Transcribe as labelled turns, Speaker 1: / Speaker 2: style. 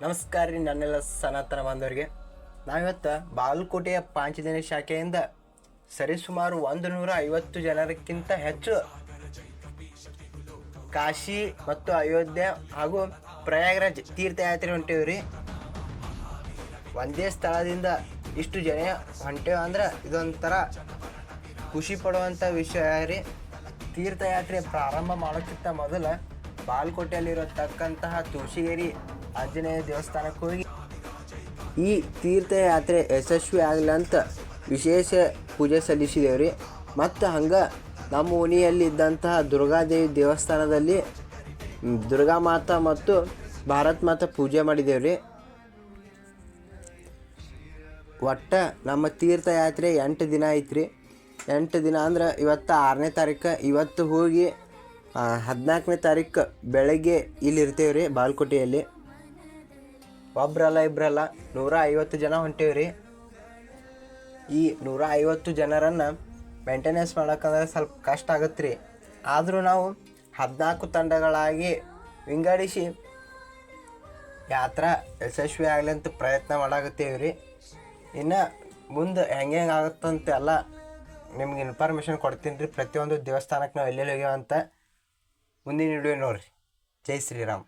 Speaker 1: ನಮಸ್ಕಾರ ರೀ ನನ್ನೆಲ್ಲ ಸನಾತನ ಬಾಂಧವರಿಗೆ. ನಾವಿವತ್ತು ಬಾಗಲಕೋಟೆಯ ಪಾಂಚಜನ್ಯ ಶಾಖೆಯಿಂದ ಸರಿಸುಮಾರು ಒಂದು ನೂರ ಐವತ್ತು ಜನರಕ್ಕಿಂತ ಹೆಚ್ಚು ಕಾಶಿ ಮತ್ತು ಅಯೋಧ್ಯೆ ಹಾಗೂ ಪ್ರಯಾಗ್ರಾಜ್ ತೀರ್ಥಯಾತ್ರೆ ಹೊಂಟೇವಿ ರೀ. ಒಂದೇ ಸ್ಥಳದಿಂದ ಇಷ್ಟು ಜನ ಹೊಂಟೇವ ಅಂದ್ರೆ ಇದೊಂಥರ ಖುಷಿ ಪಡುವಂಥ ವಿಷಯ ರೀ. ತೀರ್ಥಯಾತ್ರೆ ಪ್ರಾರಂಭ ಮಾಡೋಕ್ಕಿಂತ ಮೊದಲು ಬಾಲ್ಕೋಟೆಯಲ್ಲಿರತಕ್ಕಂತಹ ತುಳಸಿಗೇರಿ ಆಂಜನೇಯ ದೇವಸ್ಥಾನಕ್ಕೆ ಹೋಗಿ. ಈ ತೀರ್ಥಯಾತ್ರೆ ಯಶಸ್ವಿ ಆಗಲಿ ಅಂತ ವಿಶೇಷ ಪೂಜೆ ಸಲ್ಲಿಸಿದೇವೆ ರೀ ಮತ್ತು ಹಂಗೆ ನಮ್ಮ ಓಣಿಯಲ್ಲಿದ್ದಂತಹ ದುರ್ಗಾದೇವಿ ದೇವಸ್ಥಾನದಲ್ಲಿ ದುರ್ಗಾ ಮಾತಾ ಮತ್ತು ಭಾರತ್ ಮಾತಾ ಪೂಜೆ ಮಾಡಿದ್ದೇವೆ ರೀ ಒಟ್ಟ ನಮ್ಮ ತೀರ್ಥಯಾತ್ರೆ ಎಂಟು ದಿನ ಐತ್ರಿ. ಎಂಟು ದಿನ ಅಂದ್ರೆ ಇವತ್ತು ಆರನೇ ತಾರೀಕು, ಇವತ್ತು ಹೋಗಿ ಹದಿನಾಲ್ಕನೇ ತಾರೀಕು ಬೆಳಗ್ಗೆ ಇಲ್ಲಿ ಇರ್ತೇವೆ ರೀ ಬಾಲ್ಕೋಟೆಯಲ್ಲಿ. ಒಬ್ರಲ್ಲ ಇಬ್ರಲ್ಲ ನೂರ ಐವತ್ತು ಜನ ಹೊಂಟೇವಿ ರೀ ಈ ನೂರ ಐವತ್ತು ಜನರನ್ನು ಮೇಂಟೆನೆನ್ಸ್ ಮಾಡೋಕ್ಕಂದ್ರೆ ಸ್ವಲ್ಪ ಕಷ್ಟ ಆಗುತ್ತೆ ರೀ ಆದರೂ ನಾವು ಹದಿನಾಲ್ಕು ತಂಡಗಳಾಗಿ ವಿಂಗಡಿಸಿ ಯಾತ್ರಾ ಯಶಸ್ವಿ ಆಗಲಿ ಅಂತ ಪ್ರಯತ್ನ ಮಾಡಾಕತ್ತೀವಿ ರೀ ಇನ್ನು ಮುಂದೆ ಹೆಂಗೆ ಹೆಂಗೆ ಆಗುತ್ತಂತ ನಿಮ್ಗೆ ಇನ್ಫಾರ್ಮೇಷನ್ ಕೊಡ್ತೀನಿ ರೀ. ಪ್ರತಿಯೊಂದು ದೇವಸ್ಥಾನಕ್ಕೆ ನಾವು ಎಲ್ಲೆಲ್ಲಿ ಹೋಗ್ಯಾವಂತ ಮುಂದಿನ ವಿಡಿಯೋ ನೋಡ್ರಿ. ಜೈ ಶ್ರೀರಾಮ್.